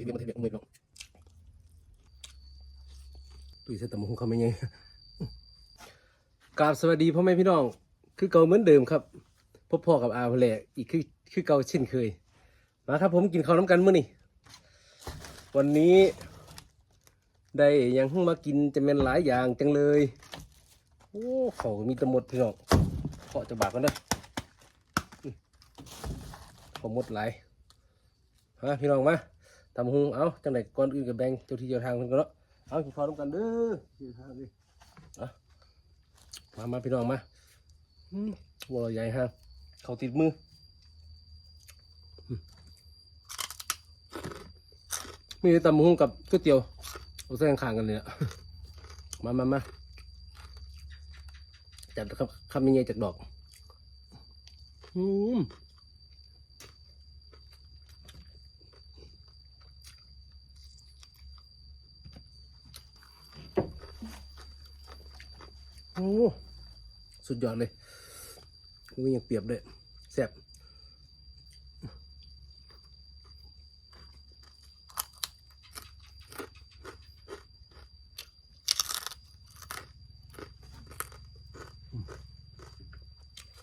คุยเรื่องมันเทียบมือน้องตุยเสตมคงเขาไม่ไงกราบสวัสดีพ่อแม่พี่น้อง คือเก่าเหมือนเดิมครับพบพ่อกับอาเพลอีกคือคือเก่าเช่นเคย มาครับผมกินข้าวน้ำกันมื้อนี่วันนี้ได้ยังมากินจะเป็นหลายอย่างจังเลย โอ้เขามีแตะมดพี่น้องเคาะจะบากกันเด้ออื้อเขาหมดหลายฮะพี่น้องมา ทำหุงเอาจังไหนก่อนอื่นกับแบงเจ้าที่เจ้าทางเพิ่นก็เนาะเอากินข้าวน้ำกันเด้อที่ทางดิมามาพี่น้องมาวัวใหญ่ฮะเขาติดมือมีแต่ตำหุงกับก๋วยเตี๋ยวเอาเส้นข้างกันเลยอะมามามาจัดครับคำยังไงจากดอกอืม อ้สุดยอดเลยกูยังเปรียบเลยแซ่บ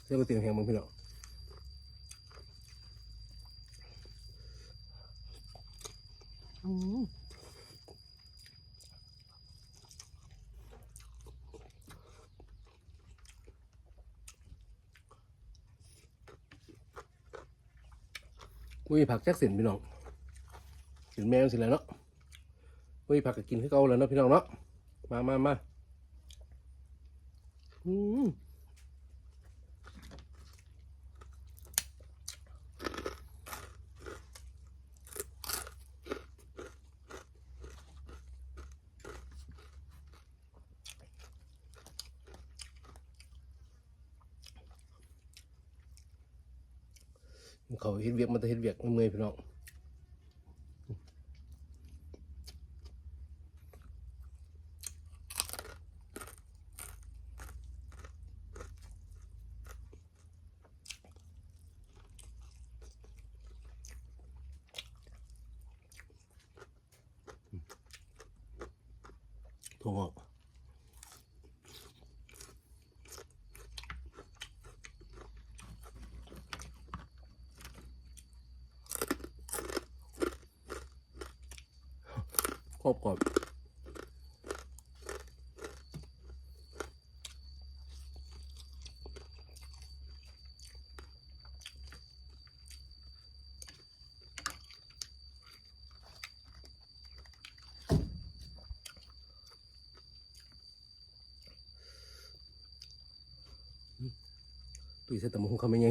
เรียกว่าเตียงแหงมึงพี่น้องอืม อุ้ยผักแจ็คสินพี่น้องกินแมวสิแล้วเนาะอุ้ยผักก็กินให้เก่าแล้วเนาะพี่น้องเนาะมามามาอืม เขาเฮ็ดเวียกมันจะเฮ็ดเวียกเมื่อยพี่น้องถั่วงอก รอบก่อนตุยเสตมคงเขาไม่ไง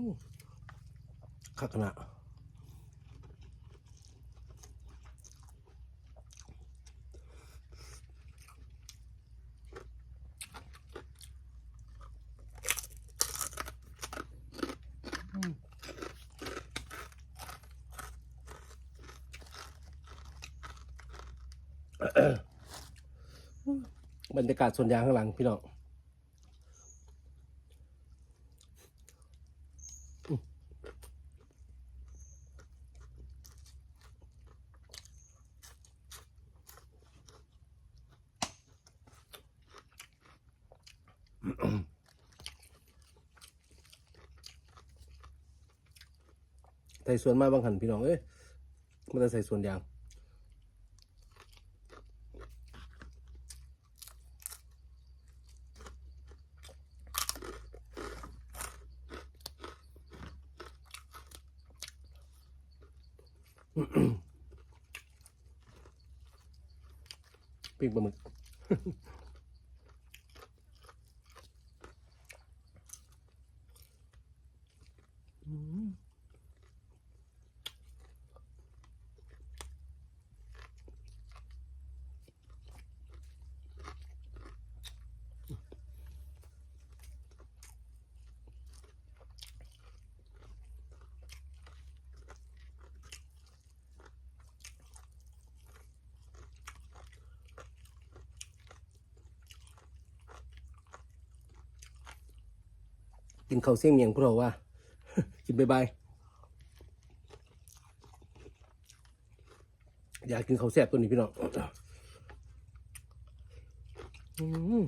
อืมคักขนาดบรรยากาศส่วนยางข้างหลังพี่น้อง ใส่ส่วนมาบางหันพี่น้องเอ้ยมันจะใส่ส่วนยางปิ้งปลาหมึก กินข้าวเสี่ยงเมียงพวกเราว่า กินบายบายอยากกินข้าวแซ่บตัวนี้พี่น้องอืม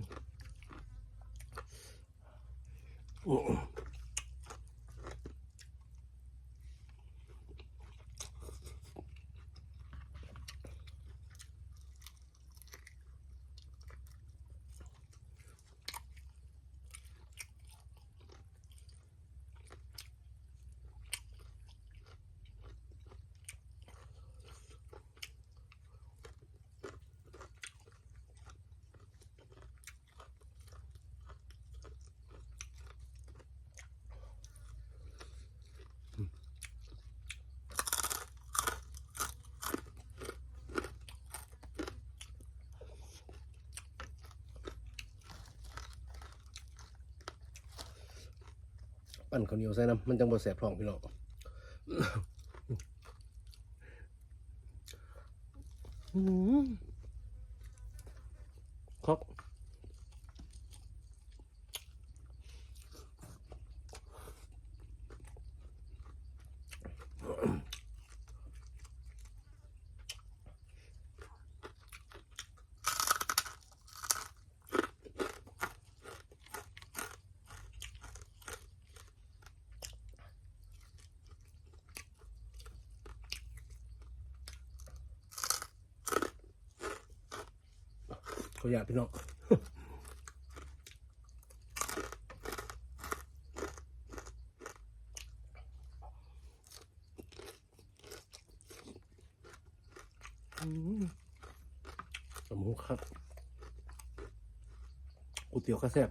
ปั่นข้าวเหนียวใส่น้ำมันจังบ่แสบท้องพี่น้องอืมครับ ขออยากพี่น้องอืมสมูครับก๋วยเตี๋ยวข้าแซ่บ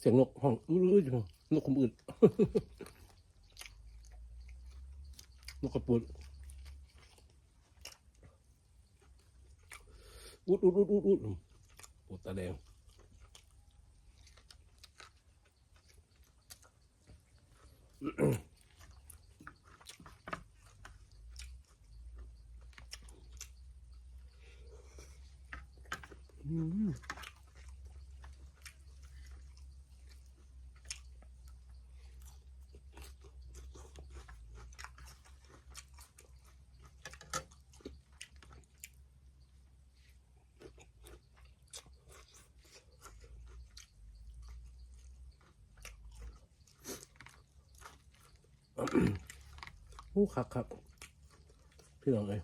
เสียงนกห้องอื้อๆอยู่นกคมอื่นนกกระปุดอุดอุดอุดอุดอุดปวดตาแดงอืม อ้ครับครับพี่น้องเลย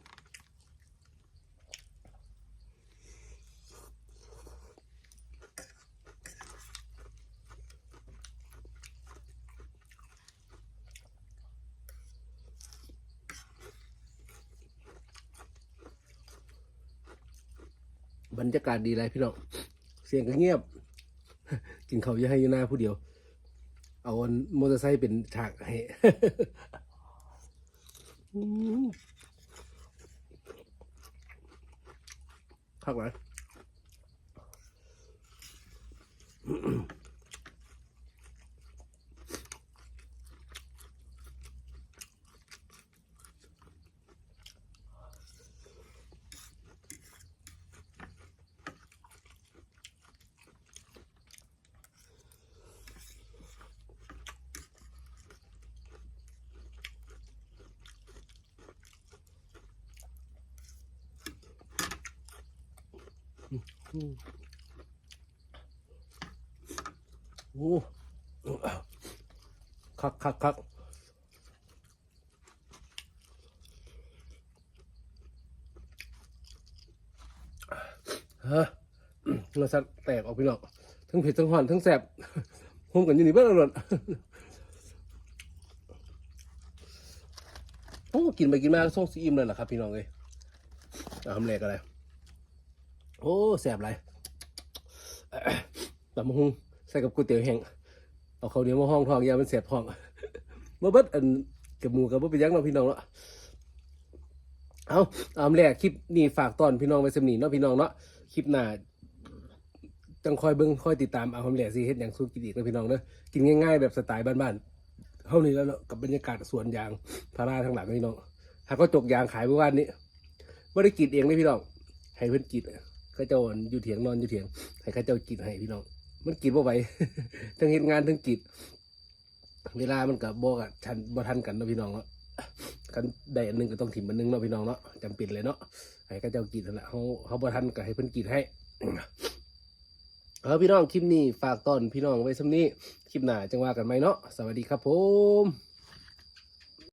บรรยากาศดีเลยพี่น้อง เสียงก็เงียบ กินเขาวอยังให้อยู่หน้าผู้เดียว เอาอันมอเตอร์ไซค์เป็นฉากให้พักไห โอ้คักคักคักฮะเราสัตแตกออกพี่น้องทั้งเผ็ดทั้งหอนทั้งแสบห่มกันอยู่นี่เบิ้ลอร่อยโอ้กินไปกินมาส่งซีอิ่มเลยเหรอครับพี่น้องเลยทำแรกอะไร อ้แสบไรตำมะฮุงใส่กับก๋วยเตี๋ยวแห้งเอาเขาเนียวมาห้องทองยามันแสบท้องบ่เบิดอันกับหมูกับบ่เป็นยังเนาพี่น้องเนาะเอาเอาแรกคลิปนี้ฝากตอนพี่น้องไว้สำนีเนาะพี่น้องเนาะคลิปหน้าจังคอยเบิ่งคอยติดตามเอาคำแหลกสิเฮ็ดหยังสู้กินอีกเนะพี่น้องเด้อกินง่ายๆแบบสไตล์บ้านๆเฮานี่แล้วเนาะกับบรรยากาศสวนยางพาราทั้งหลังพี่น้องหากก็จกยางขายเมื่อวานนี้บ่ได้กรีดเองเลยพี่น้องให้เพิ่อนกรีดเข้าเจ้าอยู่เถียงนอนอยู่เถียงให้เขาเจ้ากรีดให้พี่น้องมันกรีดบ่ไหวทั้งเฮ็ดงานทั้งกรีดเวลามันกับบอกอะทันบ่ทันกันเนาะพี่น้องเนาะกันได้อันหนึงก็ต้องถิ่มอันหนึงเนาะพี่น้องเนาะจำเป็นเลยเนาะให้ก็เจ้ากินนั่นแหละเขาเขาบ่ทันก็ให้เพิ่นกินให้เอาพี่น้องคลิปนี้ฝากตอนพี่น้องไว้สำนี้คลิปหน้าจังว่ากันไหมเนาะสวัสดีครับผม